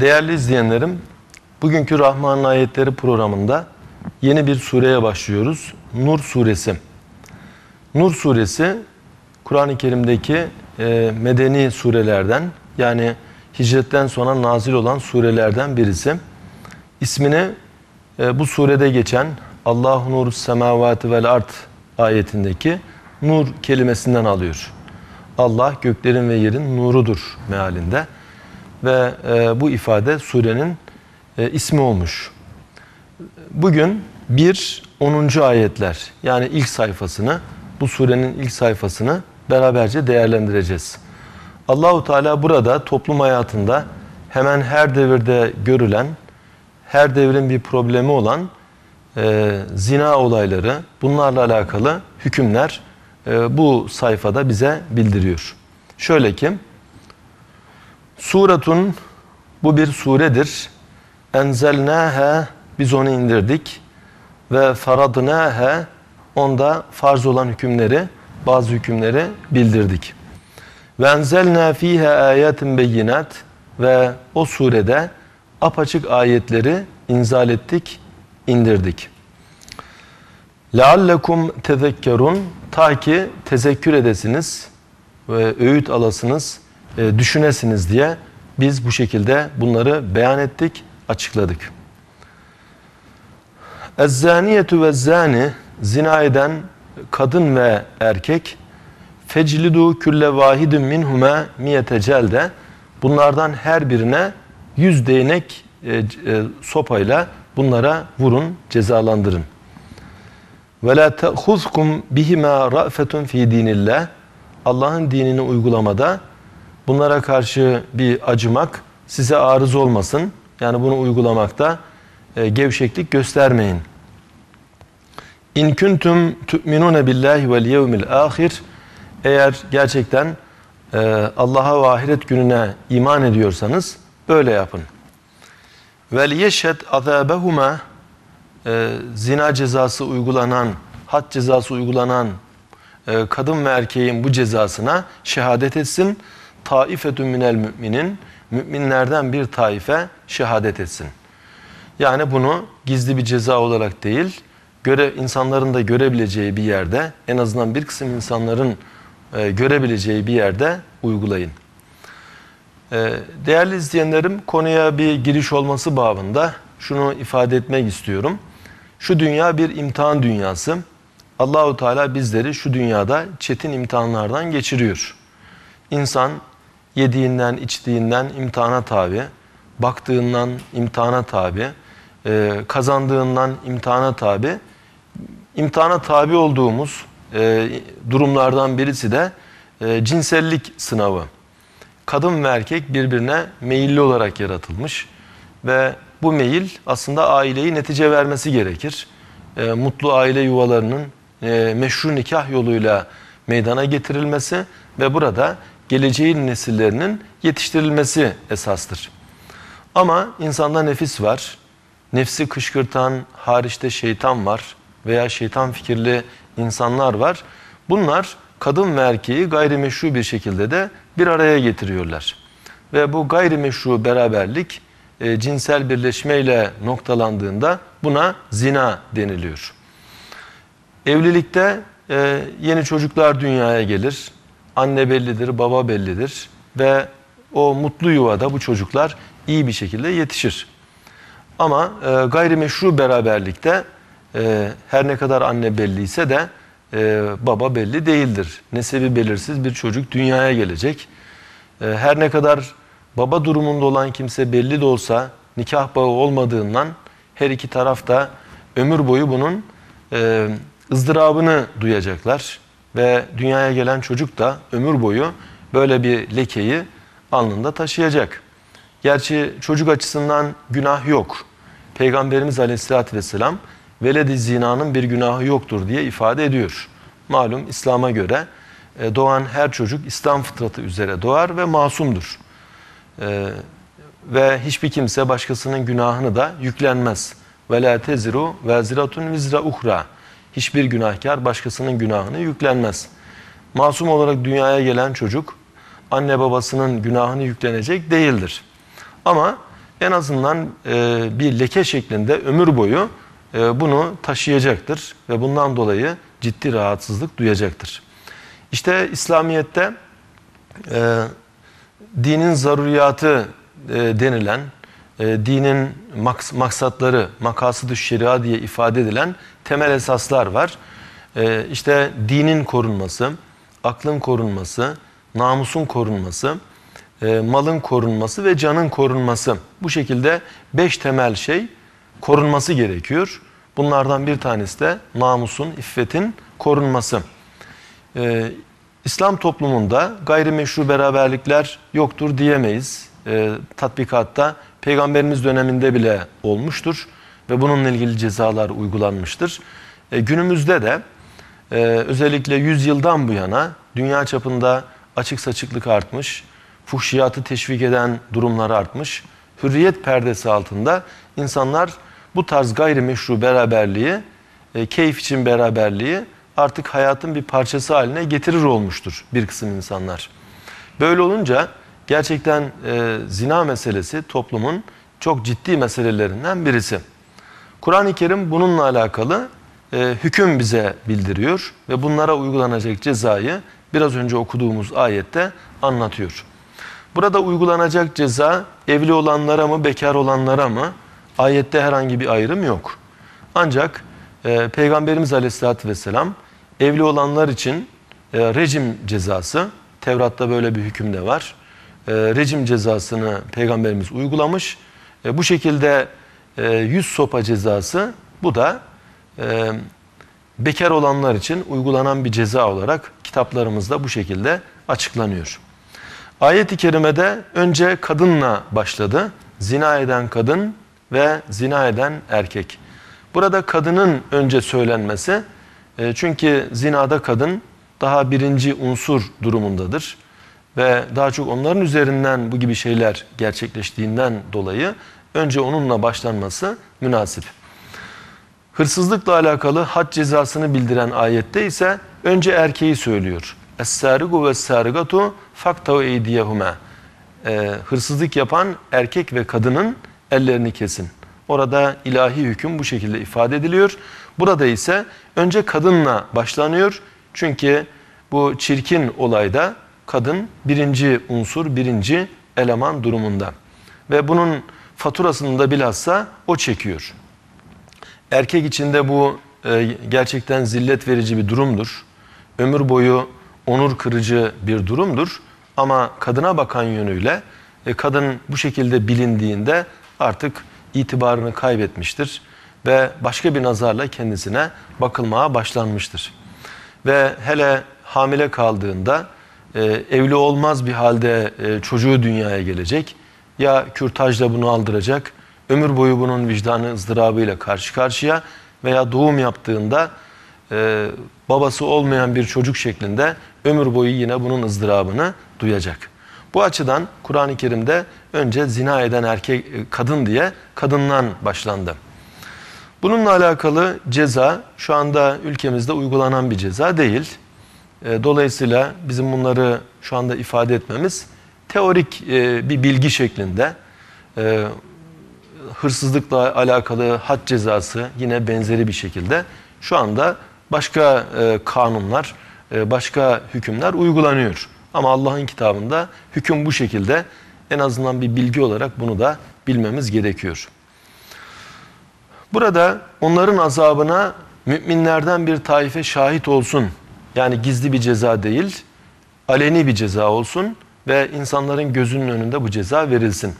Değerli izleyenlerim, bugünkü Rahman Ayetleri programında yeni bir sureye başlıyoruz. Nur suresi. Nur suresi Kur'an-ı Kerim'deki e, medeni surelerden yani hicretten sonra nazil olan surelerden birisi. İsmini e, bu surede geçen Allahu nuru semavati vel art ayetindeki nur kelimesinden alıyor. Allah göklerin ve yerin nurudur mealinde ve e, bu ifade surenin e, ismi olmuş. Bugün 1 10. ayetler yani ilk sayfasını bu surenin ilk sayfasını beraberce değerlendireceğiz. Allahu Teala burada toplum hayatında hemen her devirde görülen, her devrin bir problemi olan e, zina olayları, bunlarla alakalı hükümler e, bu sayfada bize bildiriyor. Şöyle ki, Suratun, bu bir suredir. Enzelnâhe, biz onu indirdik. Ve faradnâhe, onda farz olan hükümleri, bazı hükümleri bildirdik. Ve enzelnâ fîhâ âyâtin beyinat ve o surede apaçık ayetleri inzal ettik, indirdik. لَعَلَّكُمْ تَذَكَّرُونَ Ta ki tezekkür edesiniz ve öğüt alasınız, e, düşünesiniz diye biz bu şekilde bunları beyan ettik, açıkladık. Ezzaniyetü ve zani zina eden kadın ve erkek feclidu külle vahidin minhume miyete celde bunlardan her birine yüz değnek e, e, sopayla bunlara vurun, cezalandırın. Ve la te'huzkum bihima ra'fetun fi dinillah Allah'ın dinini uygulamada bunlara karşı bir acımak size arız olmasın. Yani bunu uygulamakta e, gevşeklik göstermeyin. İn kuntum tu'minune billahi vel yevmil ahir. Eğer gerçekten e, Allah'a ve ahiret gününe iman ediyorsanız böyle yapın. Vel yeşhed azabehuma e, zina cezası uygulanan, had cezası uygulanan kadın ve erkeğin bu cezasına şehadet etsin. Taifetun minel müminin müminlerden bir taife şehadet etsin. Yani bunu gizli bir ceza olarak değil, göre insanların da görebileceği bir yerde, en azından bir kısım insanların e, görebileceği bir yerde uygulayın. E, değerli izleyenlerim, konuya bir giriş olması babında şunu ifade etmek istiyorum. Şu dünya bir imtihan dünyası. Allahu Teala bizleri şu dünyada çetin imtihanlardan geçiriyor. İnsan yediğinden, içtiğinden imtihana tabi, baktığından imtihana tabi, e, kazandığından imtihana tabi. İmtihana tabi olduğumuz e, durumlardan birisi de e, cinsellik sınavı. Kadın ve erkek birbirine meyilli olarak yaratılmış ve bu meyil aslında aileyi netice vermesi gerekir. E, mutlu aile yuvalarının e, meşru nikah yoluyla meydana getirilmesi ve burada geleceğin nesillerinin yetiştirilmesi esastır. Ama insanda nefis var. Nefsi kışkırtan hariçte şeytan var veya şeytan fikirli insanlar var. Bunlar kadın ve erkeği gayrimeşru bir şekilde de bir araya getiriyorlar. Ve bu gayrimeşru beraberlik e, cinsel birleşmeyle noktalandığında buna zina deniliyor. Evlilikte e, yeni çocuklar dünyaya gelir. Anne bellidir, baba bellidir ve o mutlu yuvada bu çocuklar iyi bir şekilde yetişir. Ama e, gayrimeşru beraberlikte e, her ne kadar anne belliyse de e, baba belli değildir. Nesebi belirsiz bir çocuk dünyaya gelecek. E, her ne kadar baba durumunda olan kimse belli de olsa nikah bağı olmadığından her iki taraf da ömür boyu bunun e, ızdırabını duyacaklar. Ve dünyaya gelen çocuk da ömür boyu böyle bir lekeyi alnında taşıyacak. Gerçi çocuk açısından günah yok. Peygamberimiz Aleyhisselatü Vesselam veledi zinanın bir günahı yoktur diye ifade ediyor. Malum İslam'a göre e, doğan her çocuk İslam fıtratı üzere doğar ve masumdur. E, ve hiçbir kimse başkasının günahını da yüklenmez. La teziru veziratun vizra uhra. Hiçbir günahkar başkasının günahını yüklenmez. Masum olarak dünyaya gelen çocuk anne babasının günahını yüklenecek değildir. Ama en azından e, bir leke şeklinde ömür boyu e, bunu taşıyacaktır ve bundan dolayı ciddi rahatsızlık duyacaktır. İşte İslamiyet'te e, dinin zaruriyatı e, denilen, e, dinin maks maksatları, makasıdı şeria diye ifade edilen temel esaslar var. E, işte dinin korunması, aklın korunması, namusun korunması, e, malın korunması ve canın korunması. Bu şekilde beş temel şey korunması gerekiyor. Bunlardan bir tanesi de namusun, iffetin korunması. Ee, İslam toplumunda gayrimeşru beraberlikler yoktur diyemeyiz. Ee, tatbikatta peygamberimiz döneminde bile olmuştur ve bununla ilgili cezalar uygulanmıştır. Ee, günümüzde de e, özellikle 100 yıldan bu yana dünya çapında açık saçıklık artmış, fuhşiyatı teşvik eden durumlar artmış. Hürriyet perdesi altında insanlar bu tarz gayrimeşru beraberliği, e, keyif için beraberliği artık hayatın bir parçası haline getirir olmuştur bir kısım insanlar. Böyle olunca gerçekten e, zina meselesi toplumun çok ciddi meselelerinden birisi. Kur'an-ı Kerim bununla alakalı e, hüküm bize bildiriyor ve bunlara uygulanacak cezayı biraz önce okuduğumuz ayette anlatıyor. Burada uygulanacak ceza evli olanlara mı, bekar olanlara mı? Ayette herhangi bir ayrım yok. Ancak e, Peygamberimiz Aleyhisselatü Vesselam evli olanlar için e, rejim cezası, Tevrat'ta böyle bir hüküm de var. E, rejim cezasını Peygamberimiz uygulamış. E, bu şekilde e, yüz sopa cezası bu da e, bekar olanlar için uygulanan bir ceza olarak kitaplarımızda bu şekilde açıklanıyor. Ayet-i kerimede önce kadınla başladı. Zina eden kadın ve zina eden erkek. Burada kadının önce söylenmesi e, çünkü zinada kadın daha birinci unsur durumundadır. Ve daha çok onların üzerinden bu gibi şeyler gerçekleştiğinden dolayı önce onunla başlanması münasip. Hırsızlıkla alakalı had cezasını bildiren ayette ise önce erkeği söylüyor. Es-sarigu ve sarigatu faktav eydiyehume. Ee, hırsızlık yapan erkek ve kadının ellerini kesin. Orada ilahi hüküm bu şekilde ifade ediliyor. Burada ise önce kadınla başlanıyor. Çünkü bu çirkin olayda kadın birinci unsur, birinci eleman durumunda. Ve bunun faturasını da bilhassa o çekiyor. Erkek içinde bu e, gerçekten zillet verici bir durumdur. Ömür boyu onur kırıcı bir durumdur. Ama kadına bakan yönüyle e, kadın bu şekilde bilindiğinde artık itibarını kaybetmiştir ve başka bir nazarla kendisine bakılmaya başlanmıştır. Ve hele hamile kaldığında e, evli olmaz bir halde e, çocuğu dünyaya gelecek. Ya kürtajla bunu aldıracak, ömür boyu bunun vicdanı ızdırabıyla karşı karşıya veya doğum yaptığında e, babası olmayan bir çocuk şeklinde ömür boyu yine bunun ızdırabını duyacak. Bu açıdan Kur'an-ı Kerim'de önce zina eden erkek kadın diye kadından başlandı. Bununla alakalı ceza şu anda ülkemizde uygulanan bir ceza değil. E, dolayısıyla bizim bunları şu anda ifade etmemiz teorik e, bir bilgi şeklinde hırsızlıkla alakalı had cezası yine benzeri bir şekilde şu anda başka kanunlar, başka hükümler uygulanıyor. Ama Allah'ın kitabında hüküm bu şekilde. En azından bir bilgi olarak bunu da bilmemiz gerekiyor. Burada onların azabına müminlerden bir taife şahit olsun. Yani gizli bir ceza değil, aleni bir ceza olsun ve insanların gözünün önünde bu ceza verilsin.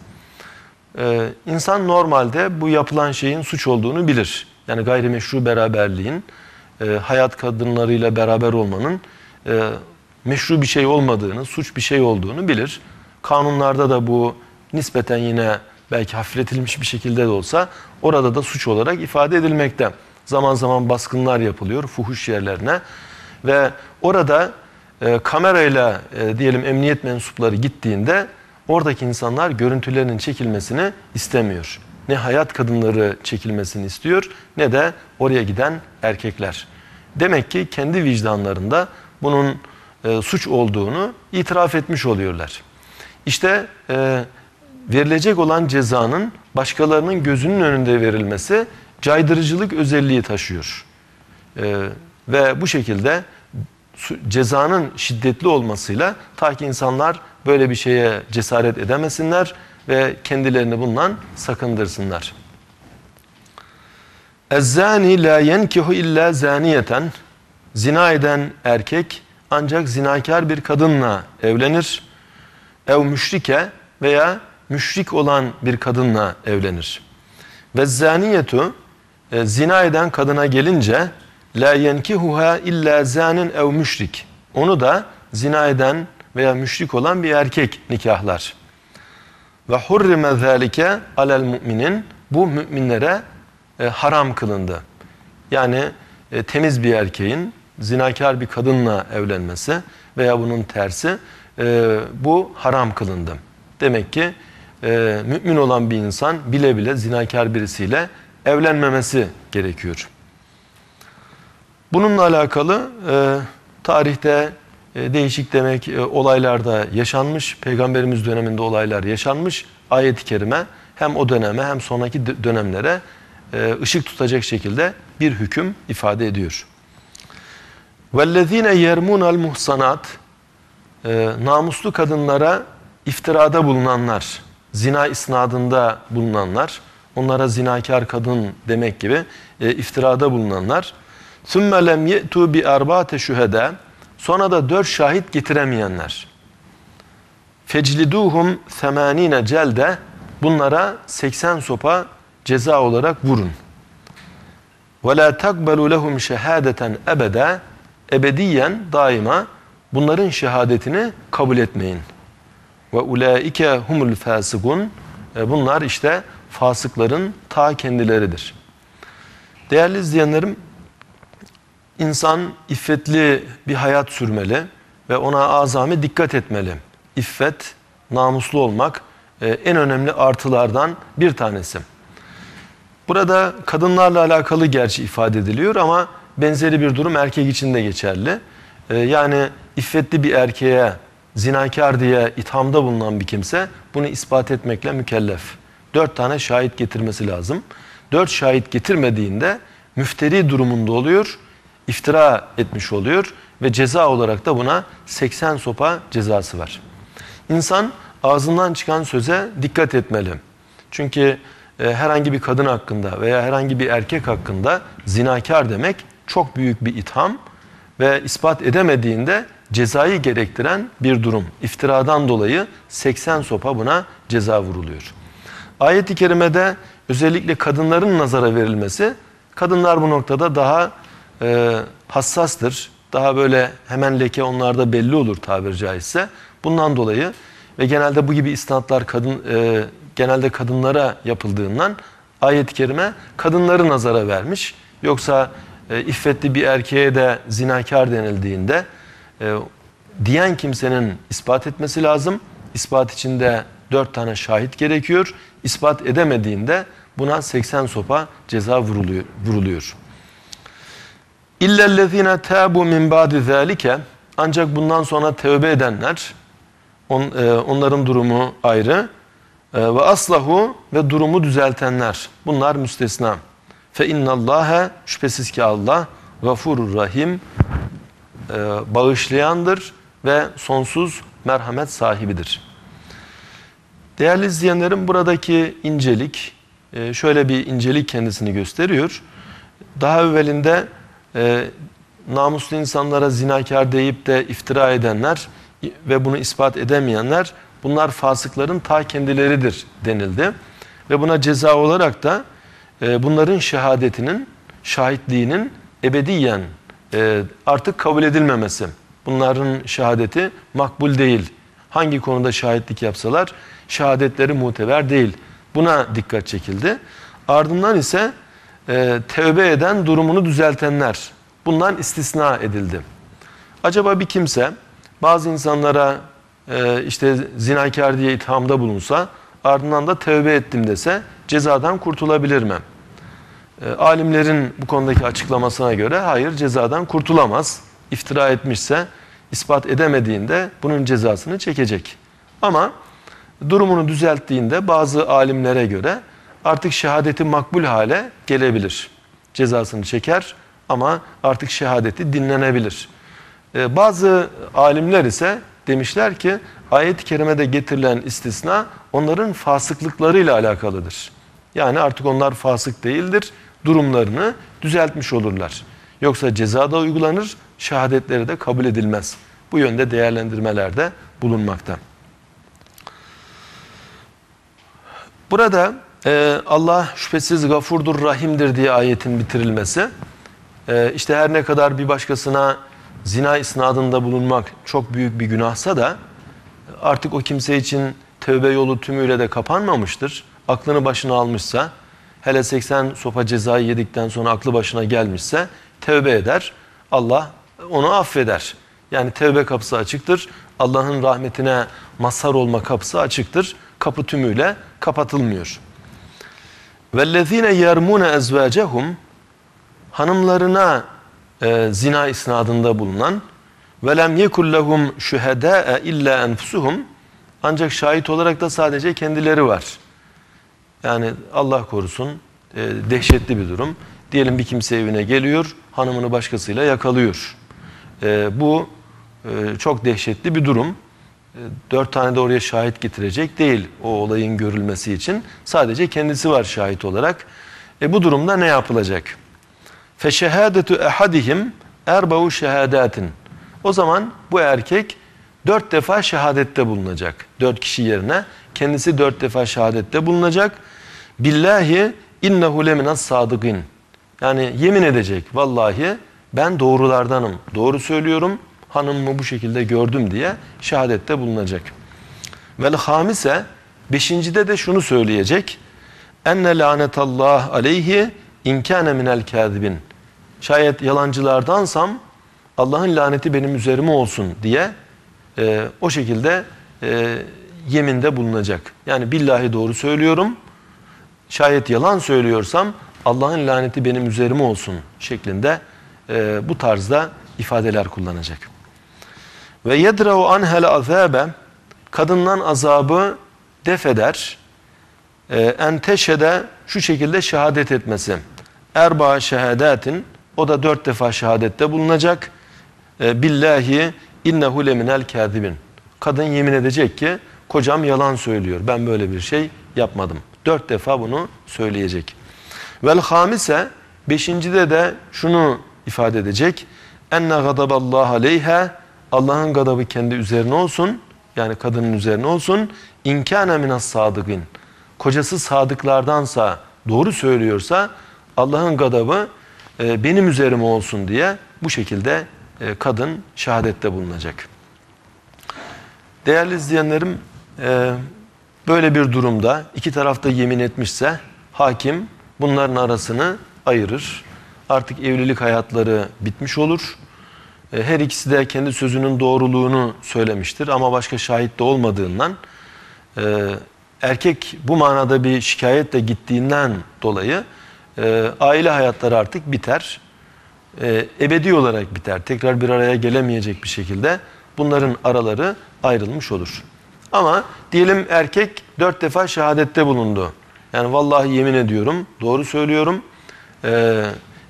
Ee, insan normalde bu yapılan şeyin suç olduğunu bilir. Yani gayrimeşru beraberliğin, e, hayat kadınlarıyla beraber olmanın e, meşru bir şey olmadığını, suç bir şey olduğunu bilir. Kanunlarda da bu nispeten yine belki hafifletilmiş bir şekilde de olsa orada da suç olarak ifade edilmekte. Zaman zaman baskınlar yapılıyor fuhuş yerlerine ve orada e, kamerayla e, diyelim emniyet mensupları gittiğinde oradaki insanlar görüntülerinin çekilmesini istemiyor. Ne hayat kadınları çekilmesini istiyor ne de oraya giden erkekler. Demek ki kendi vicdanlarında bunun e, suç olduğunu itiraf etmiş oluyorlar. İşte e, verilecek olan cezanın başkalarının gözünün önünde verilmesi caydırıcılık özelliği taşıyor. Ee, ve bu şekilde cezanın şiddetli olmasıyla ta ki insanlar böyle bir şeye cesaret edemesinler ve kendilerini bundan sakındırsınlar. Ezzani la yenkihu illa zaniyeten Zina eden erkek ancak zinakar bir kadınla evlenir. Ev müşrike veya müşrik olan bir kadınla evlenir. Ve zaniyetu e, zina eden kadına gelince la yenkihuha illa zanin ev müşrik. Onu da zina eden veya müşrik olan bir erkek nikahlar. Ve hurrime zalike alel müminin bu müminlere e, haram kılındı. Yani e, temiz bir erkeğin zinakar bir kadınla evlenmesi veya bunun tersi e, bu haram kılındı. Demek ki e, mümin olan bir insan bile bile zinakar birisiyle evlenmemesi gerekiyor. Bununla alakalı e, tarihte e, değişik demek e, olaylar da yaşanmış. Peygamberimiz döneminde olaylar yaşanmış. Ayet-i kerime hem o döneme hem sonraki dönemlere e, ışık tutacak şekilde bir hüküm ifade ediyor. وَالَّذ۪ينَ يَرْمُونَ الْمُحْسَنَاتِ e, Namuslu kadınlara iftirada bulunanlar, zina isnadında bulunanlar, onlara zinakar kadın demek gibi e, iftirada bulunanlar. ثُمَّ لَمْ يَأْتُوا بِاَرْبَاتَ شُهَدَى Sonra da dört şahit getiremeyenler. فَجْلِدُوهُمْ ثَمَانِينَ celde Bunlara 80 sopa ceza olarak vurun. وَلَا تَقْبَلُوا لَهُمْ شَهَادَةً اَبَدًا Ebediyen daima bunların şehadetini kabul etmeyin. Ve ulaike humul fasikun. E, bunlar işte fasıkların ta kendileridir. Değerli izleyenlerim, insan iffetli bir hayat sürmeli ve ona azami dikkat etmeli. İffet, namuslu olmak e, en önemli artılardan bir tanesi. Burada kadınlarla alakalı gerçi ifade ediliyor ama benzeri bir durum erkek için de geçerli. Ee, yani iffetli bir erkeğe zinakar diye ithamda bulunan bir kimse bunu ispat etmekle mükellef. Dört tane şahit getirmesi lazım. Dört şahit getirmediğinde müfteri durumunda oluyor, iftira etmiş oluyor ve ceza olarak da buna 80 sopa cezası var. İnsan ağzından çıkan söze dikkat etmeli. Çünkü e, herhangi bir kadın hakkında veya herhangi bir erkek hakkında zinakar demek çok büyük bir itham ve ispat edemediğinde cezayı gerektiren bir durum. İftiradan dolayı 80 sopa buna ceza vuruluyor. Ayet-i kerimede özellikle kadınların nazara verilmesi, kadınlar bu noktada daha e, hassastır. Daha böyle hemen leke onlarda belli olur tabiri caizse. Bundan dolayı ve genelde bu gibi istinatlar kadın e, genelde kadınlara yapıldığından ayet-i kerime kadınları nazara vermiş. Yoksa e, iffetli bir erkeğe de zinakar denildiğinde e, diyen kimsenin ispat etmesi lazım. İspat için de dört tane şahit gerekiyor. İspat edemediğinde buna 80 sopa ceza vuruluyor. vuruluyor. İllellezine tabu min ba'di zalike ancak bundan sonra tövbe edenler on, e, onların durumu ayrı e, ve aslahu ve durumu düzeltenler bunlar müstesna. Fe innallâhe şüphesiz ki Allah gafurur rahim e, bağışlayandır ve sonsuz merhamet sahibidir. Değerli izleyenlerim buradaki incelik e, şöyle bir incelik kendisini gösteriyor. Daha evvelinde e, namuslu insanlara zinakar deyip de iftira edenler ve bunu ispat edemeyenler bunlar fasıkların ta kendileridir denildi. Ve buna ceza olarak da e, bunların şehadetinin, şahitliğinin ebediyen e, artık kabul edilmemesi. Bunların şehadeti makbul değil. Hangi konuda şahitlik yapsalar şehadetleri muteber değil. Buna dikkat çekildi. Ardından ise e, tevbe eden durumunu düzeltenler. Bundan istisna edildi. Acaba bir kimse bazı insanlara e, işte zinakar diye ithamda bulunsa ardından da tevbe ettim dese cezadan kurtulabilir mi? E, alimlerin bu konudaki açıklamasına göre hayır cezadan kurtulamaz. İftira etmişse ispat edemediğinde bunun cezasını çekecek. Ama durumunu düzelttiğinde bazı alimlere göre artık şehadeti makbul hale gelebilir. Cezasını çeker ama artık şehadeti dinlenebilir. Ee, bazı alimler ise demişler ki ayet-i kerimede getirilen istisna onların fasıklıklarıyla alakalıdır. Yani artık onlar fasık değildir. Durumlarını düzeltmiş olurlar. Yoksa ceza da uygulanır, şehadetleri de kabul edilmez. Bu yönde değerlendirmelerde bulunmakta. Burada e, Allah şüphesiz gafurdur, rahimdir diye ayetin bitirilmesi. E, işte her ne kadar bir başkasına zina isnadında bulunmak çok büyük bir günahsa da artık o kimse için tövbe yolu tümüyle de kapanmamıştır. Aklını başına almışsa, hele 80 sopa cezayı yedikten sonra aklı başına gelmişse tövbe eder. Allah onu affeder. Yani tövbe kapısı açıktır. Allah'ın rahmetine mazhar olma kapısı açıktır. Kapı tümüyle kapatılmıyor. وَالَّذ۪ينَ يَرْمُونَ اَزْوَاجَهُمْ Hanımlarına e, zina isnadında bulunan وَلَمْ يَكُلْ لَهُمْ شُهَدَاءَ اِلَّا اَنْفُسُهُمْ Ancak şahit olarak da sadece kendileri var. Yani Allah korusun e, dehşetli bir durum. Diyelim bir kimse evine geliyor, hanımını başkasıyla yakalıyor. E, bu e, çok dehşetli bir durum. E, dört tane de oraya şahit getirecek değil o olayın görülmesi için. Sadece kendisi var şahit olarak. E, bu durumda ne yapılacak? Feşehadetu ehadihim erbau şehadatin. O zaman bu erkek dört defa şehadette bulunacak. Dört kişi yerine kendisi dört defa şehadette bulunacak. Billahi innehu leminas sadıgin. Yani yemin edecek vallahi ben doğrulardanım. Doğru söylüyorum. Hanımımı bu şekilde gördüm diye şehadette bulunacak. Vel hamise beşincide de şunu söyleyecek. Enne lanetallah aleyhi inkâne minel kâzibin. Şayet yalancılardansam Allah'ın laneti benim üzerime olsun diye e, o şekilde e, yeminde bulunacak. Yani billahi doğru söylüyorum. Şayet yalan söylüyorsam Allah'ın laneti benim üzerime olsun şeklinde e, bu tarzda ifadeler kullanacak. Ve yedrau anhel azabe kadından azabı def eder. E, en teşhede şu şekilde şehadet etmesi. Erba şehadetin o da dört defa şehadette bulunacak. E, billahi innehu leminel kâzibin. Kadın yemin edecek ki kocam yalan söylüyor. Ben böyle bir şey yapmadım. Dört defa bunu söyleyecek. Vel hamise beşincide de şunu ifade edecek. Enne gadaballahu aleyha Allah'ın gadabı kendi üzerine olsun. Yani kadının üzerine olsun. İnkâne minas sadıgin. Kocası sadıklardansa, doğru söylüyorsa Allah'ın gadabı e, benim üzerime olsun diye bu şekilde e, kadın şehadette bulunacak. Değerli izleyenlerim, e, böyle bir durumda iki tarafta yemin etmişse hakim bunların arasını ayırır. Artık evlilik hayatları bitmiş olur. E, her ikisi de kendi sözünün doğruluğunu söylemiştir ama başka şahit de olmadığından e, erkek bu manada bir şikayetle gittiğinden dolayı e, aile hayatları artık biter. Ebedi olarak biter. Tekrar bir araya gelemeyecek bir şekilde bunların araları ayrılmış olur. Ama diyelim erkek dört defa şehadette bulundu. Yani vallahi yemin ediyorum, doğru söylüyorum.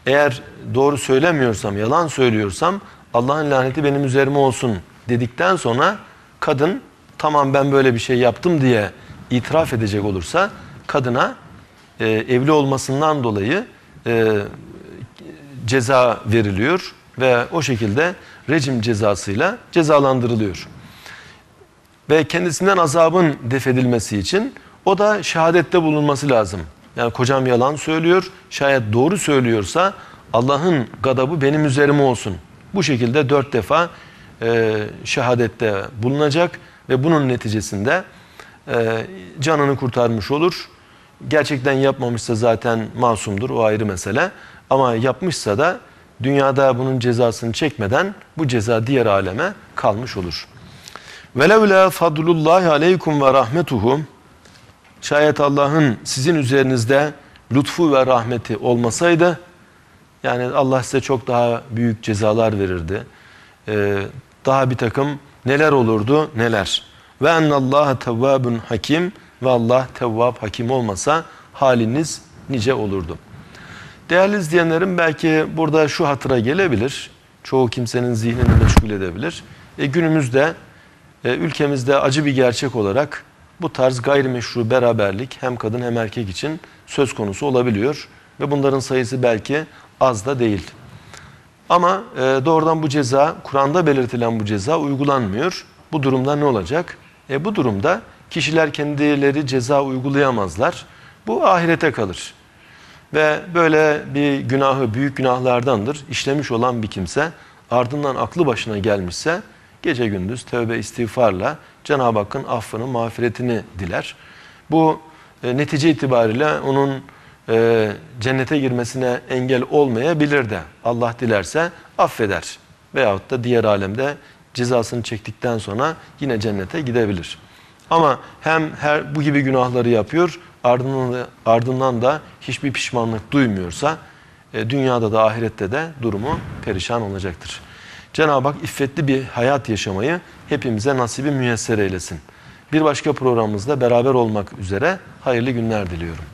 eğer doğru söylemiyorsam, yalan söylüyorsam Allah'ın laneti benim üzerime olsun dedikten sonra kadın tamam ben böyle bir şey yaptım diye itiraf edecek olursa kadına e, evli olmasından dolayı e, ceza veriliyor ve o şekilde rejim cezasıyla cezalandırılıyor. Ve kendisinden azabın defedilmesi için o da şehadette bulunması lazım. Yani kocam yalan söylüyor, şayet doğru söylüyorsa Allah'ın gadabı benim üzerime olsun bu şekilde dört defa e, şehadette bulunacak ve bunun neticesinde e, canını kurtarmış olur. Gerçekten yapmamışsa zaten masumdur o ayrı mesele. Ama yapmışsa da dünyada bunun cezasını çekmeden bu ceza diğer aleme kalmış olur. Velevla fadlullahi aleykum ve rahmetuhu şayet Allah'ın sizin üzerinizde lütfu ve rahmeti olmasaydı yani Allah size çok daha büyük cezalar verirdi. Ee, daha bir takım neler olurdu neler. Ve ennallâhe tevvâbun hakim ve Allah tevvab hakim olmasa haliniz nice olurdu. Değerli izleyenlerim belki burada şu hatıra gelebilir. Çoğu kimsenin zihnini meşgul edebilir. E, günümüzde e, ülkemizde acı bir gerçek olarak bu tarz gayrimeşru beraberlik hem kadın hem erkek için söz konusu olabiliyor. Ve bunların sayısı belki az da değil. Ama e, doğrudan bu ceza, Kur'an'da belirtilen bu ceza uygulanmıyor. Bu durumda ne olacak? E, bu durumda kişiler kendileri ceza uygulayamazlar. Bu ahirete kalır. Ve böyle bir günahı büyük günahlardandır. işlemiş olan bir kimse ardından aklı başına gelmişse gece gündüz tövbe istiğfarla Cenab-ı Hakk'ın affını, mağfiretini diler. Bu e, netice itibariyle onun e, cennete girmesine engel olmayabilir de Allah dilerse affeder. Veyahut da diğer alemde cezasını çektikten sonra yine cennete gidebilir. Ama hem her bu gibi günahları yapıyor ardından da, ardından da hiçbir pişmanlık duymuyorsa e, dünyada da ahirette de durumu perişan olacaktır. Cenab-ı Hak iffetli bir hayat yaşamayı hepimize nasibi müyesser eylesin. Bir başka programımızda beraber olmak üzere hayırlı günler diliyorum.